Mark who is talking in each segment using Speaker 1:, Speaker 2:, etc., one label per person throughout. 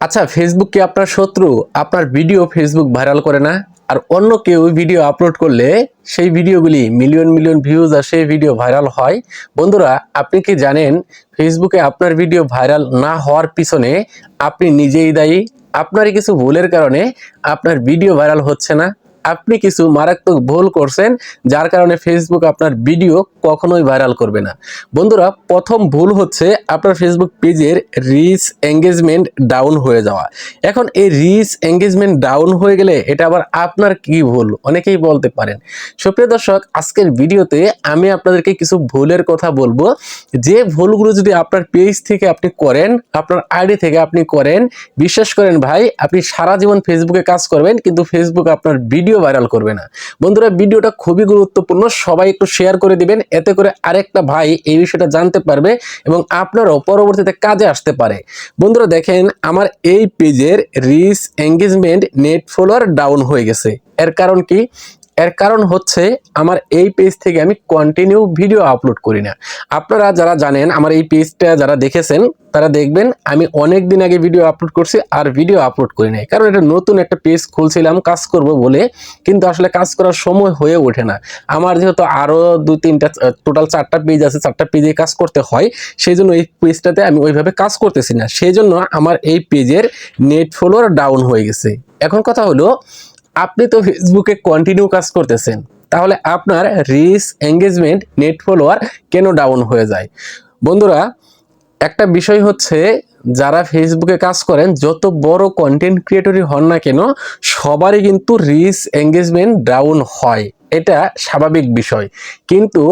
Speaker 1: আচ্ছা ফেসবুক কি আপনার শত্রু? আপনার ভিডিও ফেসবুক ভাইরাল করে না? আর অন্য কেউ ভিডিও আপলোড করলে সেই ভিডিওগুলি মিলিয়ন মিলিয়ন ভিউজ আসে ভিডিও ভাইরাল হয়। বন্ধুরা, আপনি কি জানেন ফেসবুকে আপনার ভিডিও ভাইরাল না হওয়ার পিছনে আপনি নিজেই দায়ী? আপনারই কিছু ভুলের কারণে আপনার ভিডিও ভাইরাল হচ্ছে না? আপনি কিছু মারাত্মক ভুল করছেন, যার কারণে ফেসবুক আপনার ভিডিও কখনোই ভাইরাল করবে না। বন্ধুরা, প্রথম ভুল হচ্ছে আপনার ফেসবুক পেজের রিচ এঙ্গেজমেন্ট ডাউন হয়ে যাওয়া। এখন এই রিচ এঙ্গেজমেন্ট ডাউন হয়ে গেলে এটা আবার আপনার কি ভুল? অনেকেই বলতে পারেন। সুপ্রিয় দর্শক, আজকের ভিডিওতে আমি আপনাদেরকে কিছু ভুলের কথা বলব। যে ভুলগুলো যদি আপনার পেজ থেকে আপনি করেন, আপনার আইডি থেকে আপনি করেন, বিশ্বাস করেন ভাই, আপনি সারা জীবন ফেসবুকে কাজ করবেন, কিন্তু ফেসবুক আপনার ভিডিও ভাইরাল করবে না। বন্ধুরা, ভিডিওটা খুবই গুরুত্বপূর্ণ। সবাই একটু শেয়ার করে দিবেন। এতে করে আরেকটা ভাই এই বিষয়টা জানতে পারবে এবং আপনারও পরবর্তীতে কাজে আসতে পারে। বন্ধুরা, দেখেন, আমার এই পেজের reach engagement net follower down হয়ে গেছে। এর কারণ কি? এর কারণ হচ্ছে আমার এই পেজ থেকে আমি কন্টিনিউ ভিডিও আপলোড করি না। আপনারা যারা জানেন, আমার এই পেজটা যারা দেখেছেন, তারা দেখবেন আমি অনেক দিন আগে ভিডিও আপলোড করছি আর ভিডিও আপলোড করি নাই। কারণ এটা নতুন একটা পেজ খুলছিলাম, কাজ করব বলে, কিন্তু আসলে কাজ করার সময় হয়ে ওঠে না। আমার যেহেতু আরও দু তিনটা টোটাল চারটা পেজ আছে, চারটা পেজে কাজ করতে হয় সেই জন্য এই পেজটাতে আমি ওইভাবে কাজ করতেছি না। সেই জন্য আমার এই পেজের নেট ফলোয়ার ডাউন হয়ে গেছে। এখন কথা হলো আপনি তো ফেসবুকে কন্টিনিউ কাজ করতেছেন, তাহলে আপনার রিস এঙ্গেজমেন্ট নেট ফলোয়ার কেন ডাউন হয়ে যায়? বন্ধুরা, একটা বিষয় হচ্ছে যারা ফেসবুকে কাজ করেন, যত বড় কন্টেন্ট ক্রিয়েটরই হন না কেন, সবারই কিন্তু রিস এঙ্গেজমেন্ট ডাউন হয়। এটা স্বাভাবিক বিষয়। কিন্তু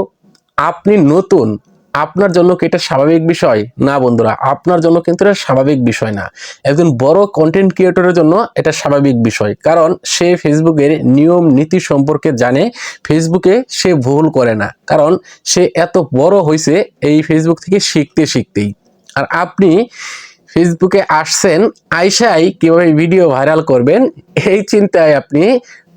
Speaker 1: আপনি নতুন আপনার জন্য কি এটা স্বাভাবিক বিষয়? না বন্ধুরা, আপনার জন্য কিন্তু এটা স্বাভাবিক বিষয় না। একজন বড় কন্টেন্ট ক্রিয়েটরের জন্য এটা স্বাভাবিক বিষয়। কারণ সে ফেসবুকের নিয়ম, নীতি সম্পর্কে জানে, ফেসবুকে সে ভুল করে না। কারণ সে এত বড় হয়েছে এই ফেসবুক থেকে শিখতে শিখতেই। আর আপনি ফেসবুকে আসছেন, আইসাই কীভাবে ভিডিও ভাইরাল করবেন, এই চিন্তায় আপনি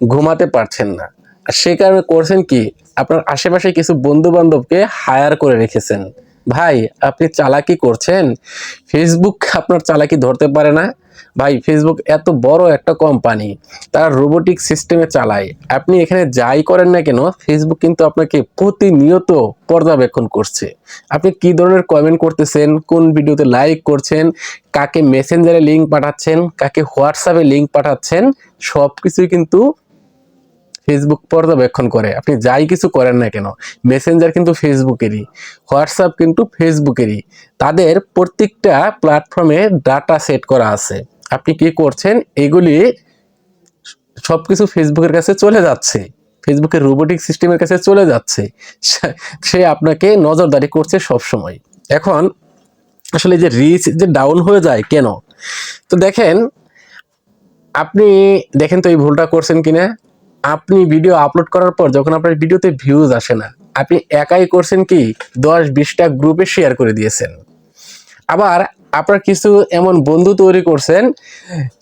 Speaker 1: ঘুমাতে পারছেন না। সে কারণে করছেন কি? আপনার আশেপাশে কিছু বন্ধু বান্ধবকে হায়ার করে রেখেছেন। ভাই, আপনি চালাকি করছেন? ফেসবুক আপনার চালাকি ধরতে পারে না। ভাই ফেসবুক এত বড় একটা কোম্পানি তারা রোবোটিক সিস্টেমে চালায়। আপনি এখানে যাই করেন না কেন ফেসবুক কিন্তু আপনাকে প্রতিনিয়ত পর্যবেক্ষণ করছে। আপনি কি ধরনের কমেন্ট করতেছেন? কোন ভিডিওতে লাইক করছেন? কাকে মেসেঞ্জারে লিঙ্ক পাঠাচ্ছেন? কাকে হোয়াটসঅ্যাপে লিঙ্ক পাঠাচ্ছেন? সব কিছুই কিন্তু ফেসবুক পর্যবেক্ষণ করে। আপনি যাই কিছু করেন না কেন মেসেঞ্জার কিন্তু ফেসবুকেরই হোয়াটসঅ্যাপ কিন্তু ফেসবুকেরই তাদের প্রত্যেকটা প্ল্যাটফর্মে ডাটা সেট করা আছে। আপনি কি করছেন? এগুলি সব কিছু ফেসবুকের কাছে চলে যাচ্ছে। ফেসবুকের রোবোটিক সিস্টেমের কাছে চলে যাচ্ছে। সে- আপনাকে নজরদারি করছে সব সময় এখন আসলে যে রিচ যে ডাউন হয়ে যায় কেন? তো দেখেন, আপনি, দেখেন তো এই ভুলটা করছেন কিনা? আপনি ভিডিও আপলোড করার পর যখন আপনার ভিডিওতে ভিউজ আসে না, আপনি একাই করছেন কি, দশ, বিশটা গ্রুপে শেয়ার করে দিয়েছেন। আবার আপনার কিছু এমন বন্ধু তৈরি করছেন,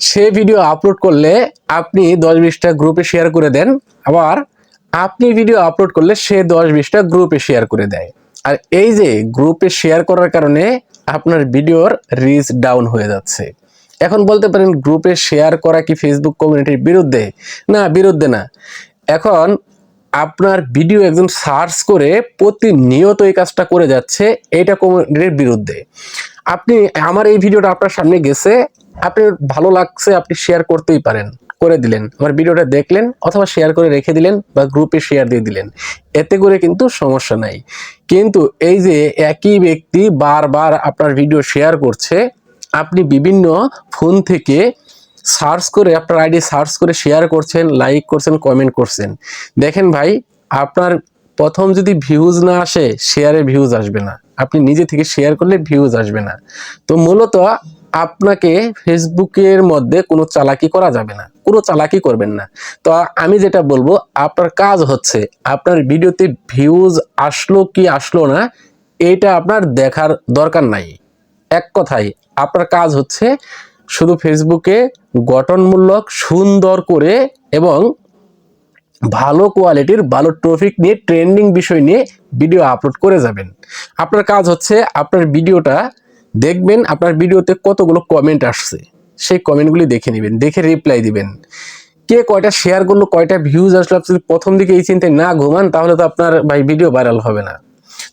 Speaker 1: সে ভিডিও আপলোড করলে আপনি দশ, বিশটা গ্রুপে শেয়ার করে দেন, আবার আপনি ভিডিও আপলোড করলে সে দশ, বিশটা গ্রুপে শেয়ার করে দেয়। আর এই যে গ্রুপে শেয়ার করার কারণে আপনার ভিডিওর রিচ ডাউন হয়ে যাচ্ছে। এখন বলতে পারেন গ্রুপে শেয়ার করা কি ফেসবুক কমিউনিটির বিরুদ্ধে? না বিরুদ্ধে না। এখন আপনার ভিডিও একজন সার্চ করে প্রতিনিয়ত এই কাজটা করে যাচ্ছে এটা কমিউনিটির বিরুদ্ধে। আপনি, আমার এই ভিডিওটা আপনার সামনে গেছে, আপনি ভালো লাগছে আপনি শেয়ার করতেই পারেন, করে দিলেন। আমার ভিডিওটা দেখলেন অথবা শেয়ার করে রেখে দিলেন বা গ্রুপে শেয়ার দিয়ে দিলেন। এতে করে কিন্তু সমস্যা নাই। কিন্তু এই যে একই ব্যক্তি বারবার আপনার ভিডিও শেয়ার করছে আপনি বিভিন্ন ফোন থেকে সার্চ করে আপনার আইডি সার্চ করে শেয়ার করছেন লাইক করছেন কমেন্ট করছেন। দেখেন ভাই, আপনার প্রথম যদি ভিউজ না আসে শেয়ারে ভিউজ আসবে না। আপনি নিজে থেকে শেয়ার করলে ভিউজ আসবে না। তো মূলত আপনাকে ফেসবুকের মধ্যে কোনো চালাকি করা যাবে না। কোনো চালাকি করবেন না। তো আমি যেটা বলব, আপনার কাজ হচ্ছে আপনার ভিডিওতে ভিউজ আসলো কি আসলো না, এটা আপনার দেখার দরকার নাই। এক কথায়, আপনার কাজ হচ্ছে শুধু ফেসবুকে গঠনমূলক, সুন্দর করে এবং ভালো কোয়ালিটির, ভালো ট্রফিক নিয়ে, ট্রেন্ডিং বিষয় নিয়ে ভিডিও আপলোড করে যাবেন। আপনার কাজ হচ্ছে আপনার ভিডিওটা দেখবেন, আপনার ভিডিওতে কতগুলো কমেন্ট আসছে, সেই কমেন্টগুলি দেখে নেবেন, দেখে রিপ্লাই দিবেন। কে কয়টা শেয়ার করল, কয়টা ভিউজ আসলো, আপনি প্রথম দিকে এই চিন্তায় না ঘুমান, তাহলে তো আপনার ভাই ভিডিও ভাইরাল হবে না।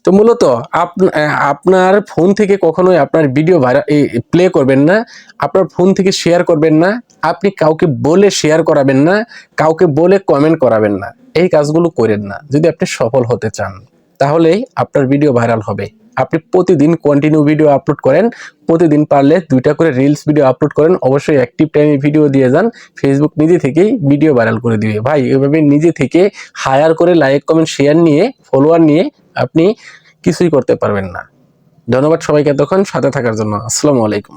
Speaker 1: তো মূলত আপ- আপনার ফোন থেকে কখনোই আপনার ভিডিও ভাইরাল প্লে করবেন না, আপনার ফোন থেকে শেয়ার করবেন না, আপনি কাউকে বলে শেয়ার করাবেন না, কাউকে বলে কমেন্ট করাবেন না, এই কাজগুলো করেন না। যদি আপনি সফল হতে চান, তাহলেই আপনার ভিডিও ভাইরাল হবে। আপনি প্রতিদিন কন্টিনিউ ভিডিও আপলোড করেন, প্রতিদিন পারলে দুইটা করে রিলস ভিডিও আপলোড করেন, অবশ্যই অ্যাক্টিভ টাইমে ভিডিও দিয়ে যান ফেসবুক নিজে থেকেই ভিডিও ভাইরাল করে দিবে। ভাই, এভাবে নিজে থেকে হায়ার করে লাইক কমেন্ট শেয়ার নিয়ে ফলোয়ার নিয়ে আপনি কিছুই করতে পারবেন না। ধন্যবাদ সবাইকে তখন সাথে থাকার জন্য। আসসালামু আলাইকুম।